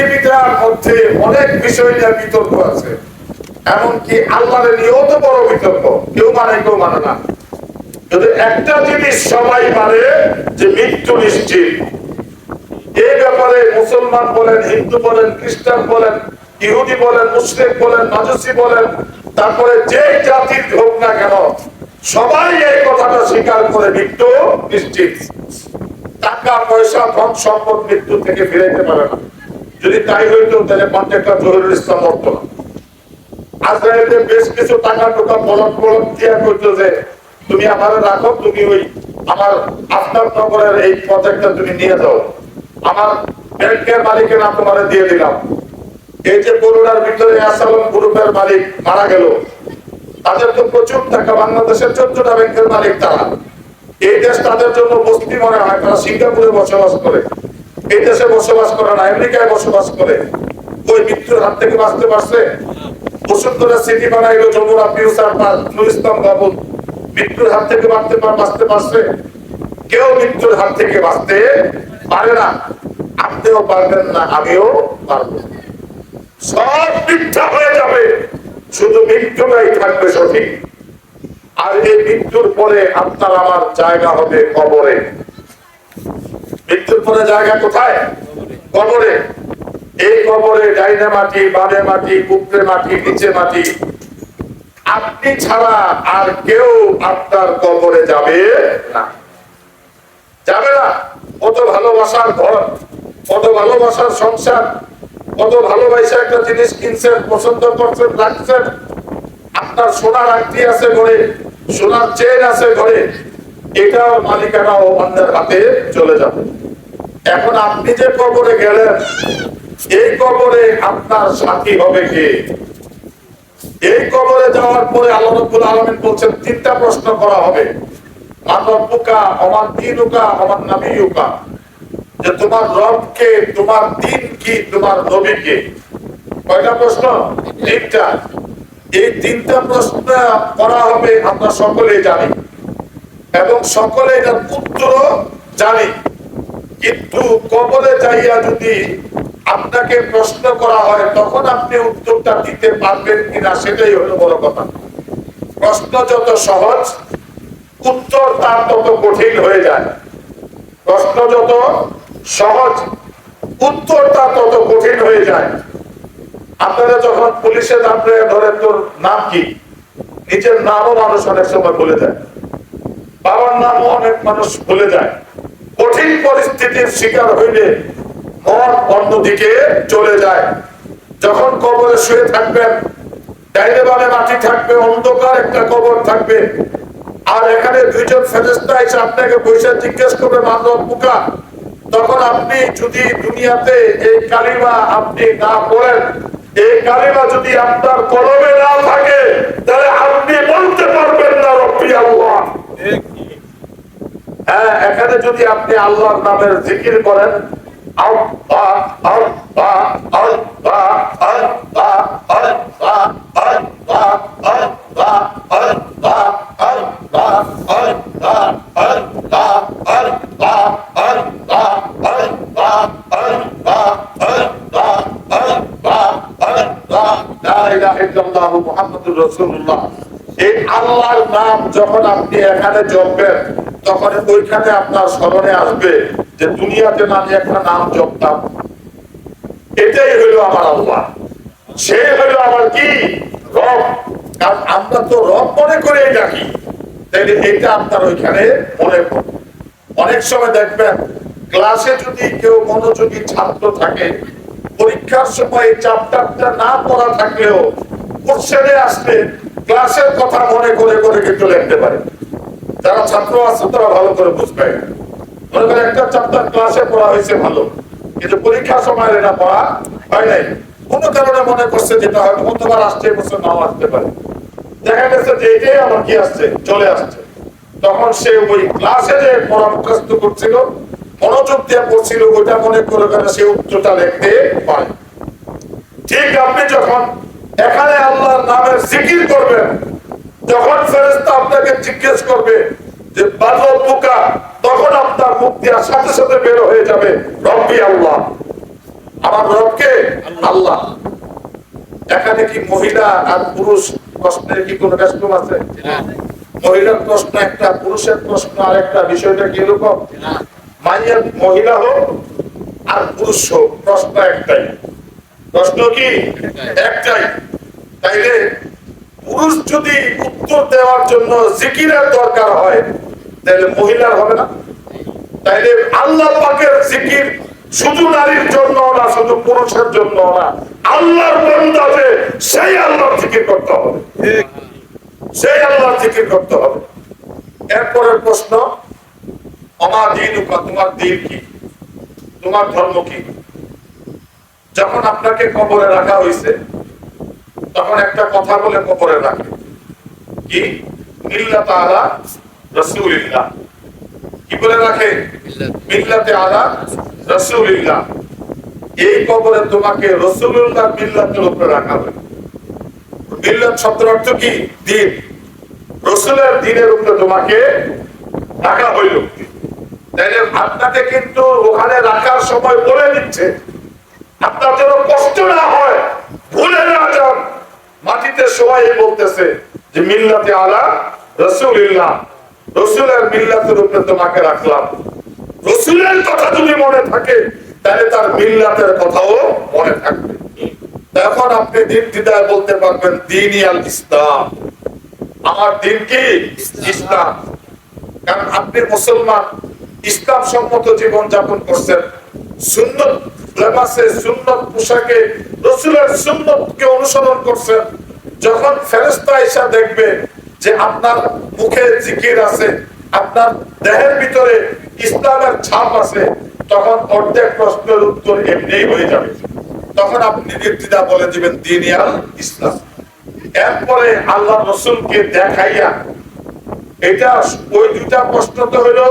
পৃথিবীটার মধ্যে অনেক বিষয় নিয়ে বিতর্ক আছে। এমনকি আল্লাহর নিয়েও তো বড় বিতর্ক। কেউ মানে কেউ মানে না। যদি একটা জিনিস সবাই মানে যে মৃত্যু নিশ্চিত। এই ব্যাপারে মুসলমান বলেন, হিন্দু বলেন, খ্রিস্টান বলেন, ইহুদি বলেন, মুসলিম বলেন, মাজুসি বলেন, তারপরে যে জাতির হোক না কেন, সবাই এই কথাটা স্বীকার করে মৃত্যু নিশ্চিত। টাকা, পয়সা, ধন, সম্পদ মৃত্যু থেকে ফিরাইতে পারে না। যদি তাই হইতো, তাহলে কন্ট্রাক্টর জহিরুল ইসলাম মরত না। আজরাইলকে বেশ কিছু টাকা টোকা বলক বলক দিয়া করতো যে, তুমি আমার রাখো, তুমি ওই আমার আফতার নগরের এই প্রজেক্টটা তুমি নিয়ে যাও। আমার ব্যাংকের মালিকের নাম তোমার দিয়ে দিলাম। এই যে করোনার ভিতরে আসালাম গ্রুপের মালিক মারা গেল। তাদের তো প্রচুর টাকা, বাংলাদেশের চোদ্দটা ব্যাংকের মালিক তারা। এই দেশ তাদের জন্য বস্তি মনে হয়, তারা সিঙ্গাপুরে বসবাস করে। এই দেশে বসবাস করে না, আমেরিকায় বসবাস করে। ওই মৃত্যুর হাত থেকে বাঁচতে পারছে? বসুন্ধরা সিটি বানাইলো যমুনা ফিউচার পার্ক নুর ইসলাম বাবু। মৃত্যুর হাত থেকে বাঁচতে বাঁচতে পারছে? কেউ মৃত্যুর হাত থেকে বাঁচতে পারে না। আপনিও পারবেন না, আমিও পারব সব মিথ্যা হয়ে যাবে। শুধু মৃত্যুটাই থাকবে সঠিক। আর এই মৃত্যুর পরে আপনার আমার জায়গা হবে কবরে। মৃত্যুর পরে জায়গা কোথায়? কবরে। এই কবরে ডাইনে মাটি, বামে মাটি, উপরে মাটি, নিচে মাটি। আপনি ছাড়া আর কেউ আপনার কবরে যাবে না। যাবে না। কত ভালোবাসার ঘর, কত ভালোবাসার সংসার, কত ভালোবাসা একটা জিনিস কিনছেন, পছন্দ করছেন, রাখছেন। আপনার সোনার আংটি আছে ঘরে, সোনার চেন আছে ঘরে। এটাও মালিকানাও অন্যের হাতে চলে যাবে। এখন আপনি যে কবরে গেলেন, এই কবরে আপনার সাথী হবে কে? এই কবরে যাওয়ার পরে আল্লাহ রাব্বুল আলামিন বলছেন, তিনটা প্রশ্ন করা হবে। মানবুকা আমার দিনুকা আমার নাবিয়ুকা। যে তোমার রবকে, তোমার দিন কি, তোমার নবীকে কয়টা প্রশ্ন? তিনটা। এই তিনটা প্রশ্ন করা হবে, আমরা সকলেই জানি। এবং সকলে এটার উত্তর জানি। কিন্তু কবরে যাইয়া যদি আপনাকে প্রশ্ন করা হয়, তখন আপনি উত্তরটা দিতে পারবেন কিনা সেটাই হলো বড় কথা। প্রশ্ন যত সহজ, উত্তর তার তত কঠিন হয়ে যায়। প্রশ্ন যত সহজ, উত্তর তার তত কঠিন হয়ে যায়। আপনারা যখন পুলিশে আপনি ধরেন, তোর নাম কি? নিজের নামও মানুষ অনেক সময় বলে দেয় বাবার নামও অনেক মানুষ ভুলে যায়। কঠিন পরিস্থিতির শিকার হইলে মন অন্যদিকে চলে যায়। যখন কবরে শুয়ে থাকবেন, ডাইনে বামে মাটি থাকবে, অন্ধকার একটা কবর থাকবে। আর এখানে দুইজন ফেরেস্তা এসে আপনাকে পয়সা জিজ্ঞেস করবে, মানব পোকা, তখন আপনি যদি দুনিয়াতে এই কালিমা আপনি না পড়েন, এই কালিমা যদি আপনার কলমে না থাকে, তাহলে আপনি বলতে পারবেন না রব্বি আল্লাহ। এখানে যদি আপনি আল্লাহর নামের জিকির করেন এই আল্লাহর নাম যখন আপনি এখানে জপবেন তখন ওইখানে আপনার স্মরণে আসবে যে দুনিয়াতে আমি একটা নাম জপতাম। এটাই হইল আমার আল্লাহ সে হইল আমার কি? রব। কারণ আমরা তো রব মনে করে ডাকি। তাইলে এটা আপনার ওইখানে মনে পড়বে অনেক সময় দেখবেন, ক্লাসে যদি কেউ মনোযোগী ছাত্র থাকে, পরীক্ষার সময় চ্যাপ্টারটা না পড়া থাকলেও কোশ্চেনে আসলে ক্লাসের কথা মনে করে করে কিন্তু লিখতে পারে। যারা ছাত্র আছে তারা ভালো করে বুঝবে। মনে করেন একটা চ্যাপ্টার ক্লাসে পড়া হয়েছে ভালো, কিন্তু পরীক্ষার সময় এটা পড়া হয় নাই। কোনো কারণে মনে করছে যেটা হয়তো গতবার আসছে বছর নাও আসতে পারে। দেখা গেছে যে এটাই আমার কি আসছে? চলে আসছে। তখন সে ওই ক্লাসে যে পড়া মুখস্থ করছিল, মনোযোগ দিয়ে পড়ছিল, ওইটা মনে করে করে সে উচ্চটা লিখতে পারে। ঠিক আপনি যখন এখানে আল্লাহর নামের জিকির করবেন যখন ফেরেস্তা আপনাকে জিজ্ঞেস করবে যে বাদল পোকা তখন আপনার মুখ দেওয়ার সাথে সাথে বের হয়ে যাবে রব্বি আল্লাহ। আমার রবকে আল্লাহ। এখানে কি মহিলা আর পুরুষ প্রশ্নের কি কোনো ব্যস্ত আছে? মহিলার প্রশ্ন একটা পুরুষের প্রশ্ন আর একটা বিষয়টা কি এরকম? মাইয়ার মহিলা হোক আর পুরুষ হোক প্রশ্ন একটাই। প্রশ্ন কি? একটাই। তাইলে পুরুষ যদি উত্তর দেওয়ার জন্য জিকিরের দরকার হয়, তাহলে মহিলার হবে না? তাইলে আল্লাহ পাকের জিকির শুধু নারীর জন্য না, শুধু পুরুষের জন্য না। আল্লাহর বন্দা যে, সেই আল্লাহর জিকির করতে হবে। সেই আল্লাহর জিকির করতে হবে। এরপরের প্রশ্ন, আমার দিন তোমার দিন কি? তোমার ধর্ম কি? যখন আপনাকে কবরে রাখা হয়েছে তখন একটা কথা বলে কবরে রাখে কি? রাসূলিল্লাহ। কি বলে রাখে? মিল্লাতে আলা এই কবরে তোমাকে মিল্লাতের উপরে রাখা হবে। মিল্লাত অর্থ কি? দিন। রসুলের দিনের উপরে তোমাকে রাখা হইল। তাইলে আপনাকে কিন্তু ওখানে রাখার সময় বলে দিচ্ছে। আপনার যেন কষ্ট না হয়, ভুলে না যান। মাটিতে সবাই বলতেছে যে মিল্লাতে আলা রসুলিল্লাহ। রসুলের মিল্লাতের উপরে তোমাকে রাখলাম। রসুলের কথা যদি মনে থাকে, তাহলে তার মিল্লাতের কথাও মনে থাকবে। তখন আপনি দিন দিদায় বলতে পারবেন দিন আল ইসলাম। আমার দিন কি? ইসলাম। কারণ আপনি মুসলমান, ইসলাম সম্মত জীবন যাপন করছেন, সুন্নত লেবাসে সুন্নত পোশাকে রসুলের সুন্নতকে অনুসরণ করছেন, যখন ফেরেস্তা এসা দেখবে যে আপনার মুখে জিকির আছে, আপনার দেহের ভিতরে ইসলামের ছাপ আছে, তখন অর্ধেক প্রশ্নের উত্তর এমনিই হয়ে যাবে। তখন আপনি নির্দিদা বলে দিবেন, দিন ইসলাম। এরপরে আল্লাহ রসুলকে দেখাইয়া, এটা ওই দুটা প্রশ্ন তো হলো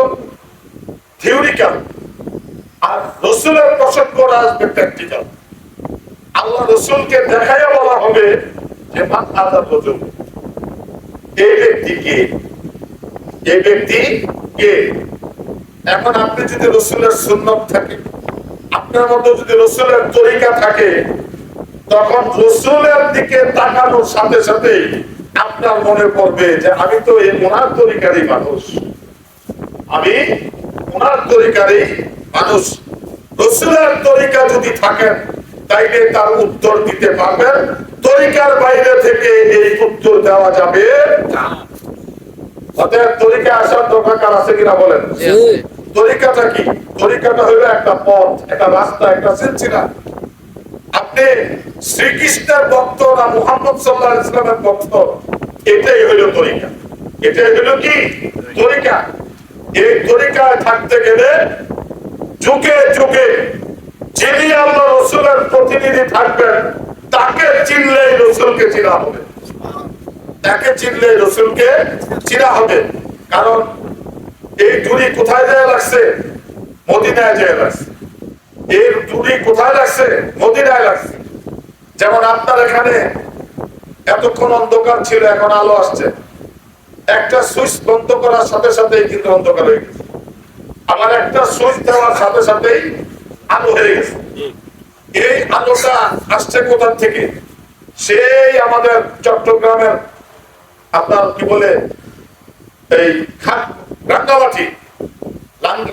থিওরিক্যাল আর রসুলের প্রসঙ্গ আসবে প্র্যাকটিক্যাল। আল্লাহ রসুলকে দেখাইয়া বলা হবে যে মান রসুল এই ব্যক্তি কে? এই ব্যক্তি কে? এখন আপনি যদি রসুলের সুন্নত থাকে, আপনার মতো যদি রসুলের তরিকা থাকে, তখন রসুলের দিকে তাকানোর সাথে সাথে আপনার মনে পড়বে যে আমি তো এই ওনার তরিকারই মানুষ। আমি ওনার তরিকারই মানুষ রসুলের তরিকা যদি থাকেন তাইলে তার উত্তর দিতে পারবেন। তরিকার বাইরে থেকে এই উত্তর দেওয়া যাবে অতএব তরিকা আসার দরকার আছে কিনা বলেন? তরিকাটা কি? তরিকাটা হলো একটা পথ একটা রাস্তা একটা সিলসিলা। আপনি শ্রীকৃষ্ণের ভক্ত না মুহাম্মদ সাল্লাহ ইসলামের ভক্ত? এটাই হইল তরিকা। এটাই হইল কি? তরিকা। এই তরিকায় থাকতে গেলে যুগে যুগে যিনি আল্লাহ রসুলের প্রতিনিধি থাকবেন, তাকে চিনলেই রসুলকে চিনা হবে। তাকে চিনলে রসুলকে চিনা হবে। কারণ এই দূরি কোথায় যায় লাগছে? মদিনায় যায় লাগছে। এর দূরি কোথায় লাগছে? মদিনায় লাগছে। যেমন আপনার এখানে এতক্ষণ অন্ধকার ছিল, এখন আলো আসছে। একটা সুইচ বন্ধ করার সাথে সাথেই কিন্তু অন্ধকার হয়ে গেছে। আমার একটা সুইচ দেওয়ার সাথে সাথেই আলো হয়ে গেছে। এই আলোটা আসছে কোথার থেকে? সেই আমাদের চট্টগ্রামের আপনার কি বলে, এই রাঙ্গামাটি।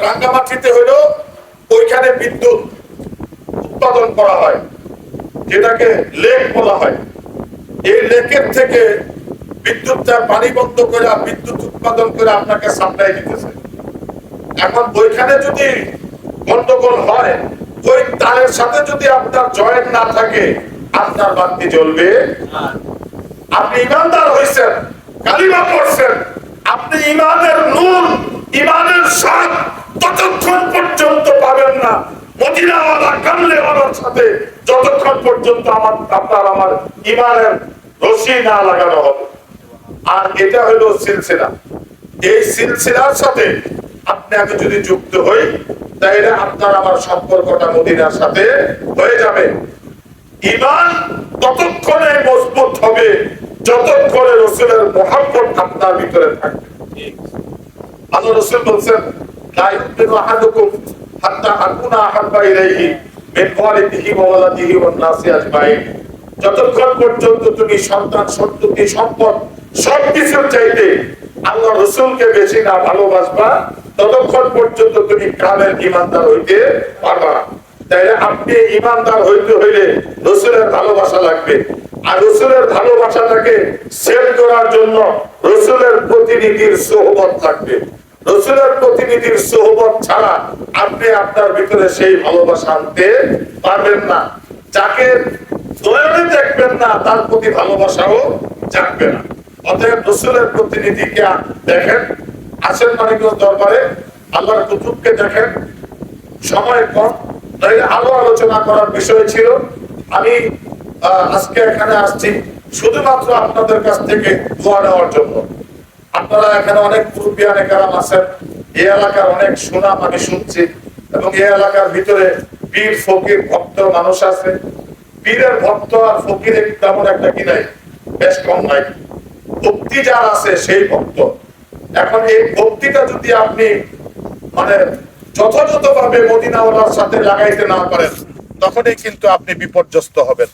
রাঙ্গামাটিতে হলো ওইখানে বিদ্যুৎ উৎপাদন করা হয়, যেটাকে লেক বলা হয়। এই লেকের থেকে বিদ্যুৎটা পানি বন্ধ করে, বিদ্যুৎ উৎপাদন করে আপনাকে সাপ্লাই দিতেছে। এখন ওইখানে যদি গন্ডগোল হয়, ওই তারের সাথে যদি আপনার জয়েন্ট না থাকে, আপনার বাতি জ্বলবে। আপনি ইমানদার হয়েছেন কালিমা পড়ছেন, আপনি ইমানের নূর, ইমানের স্বাদ ততক্ষণ পর্যন্ত পাবেন না। মদিনাওয়ালা কামলেওয়ালার সাথে যতক্ষণ পর্যন্ত আমার, আপনার আমার ইমানের রশি না লাগানো হবে। আর এটা হলো সিলসিলা। এই সিলসিলার সাথে আপনি আমি যদি যুক্ত হই, তাইলে আপনার আমার সম্পর্কটা মদিনার সাথে হয়ে যাবে। ইমান ততক্ষণে মজবুত হবে যতক্ষণে রসুলের মহাব্বত আপনার ভিতরে থাকবে। আল্লাহ রসুল বলছেন আল্লাহ রসুলকে বেশি না ভালোবাসবা ততক্ষণ পর্যন্ত তুমি কামের ইমানদার হইতে পারবা না। তাইলে আপনি ইমানদার হইতে হইলে রসুলের ভালোবাসা লাগবে। আর রসুলের ভালোবাসাটাকে সেভ করার জন্য রসুলের প্রতিনিধির সোহবত লাগবে। রসুলের প্রতিনিধির সোহবত ছাড়া আপনি আপনার ভিতরে সেই ভালোবাসা আনতে পারবেন না। যাকে দয়ালে দেখবেন না, তার প্রতি ভালোবাসাও জাগবে না। অতএব রসুলের প্রতিনিধিকে দেখেন। আসেন মানিকগঞ্জ দরবারে, আল্লাহর কুতুবকে দেখেন। সময় কম তাই আরও আলোচনা করার বিষয় ছিল। আমি আজকে এখানে আসছি শুধুমাত্র আপনাদের কাছ থেকে দোয়া নেওয়ার জন্য। আপনারা এখানে অনেক মুরব্বিয়ানে কারাম আছেন, এই এলাকার অনেক সুনাম আমি শুনছি এবং এই এলাকার ভিতরে পীর, ফকির, ভক্ত মানুষ আছে। পীরের ভক্ত আর ফকিরের তেমন একটা কি নাই, বেশ কম নাই। ভক্তি যার আছে সেই ভক্ত। এখন এই ভক্তিটা যদি আপনি মানে যথাযথভাবে মদিনাওয়ালার সাথে লাগাইতে না পারেন, তখনই কিন্তু আপনি বিপর্যস্ত হবেন।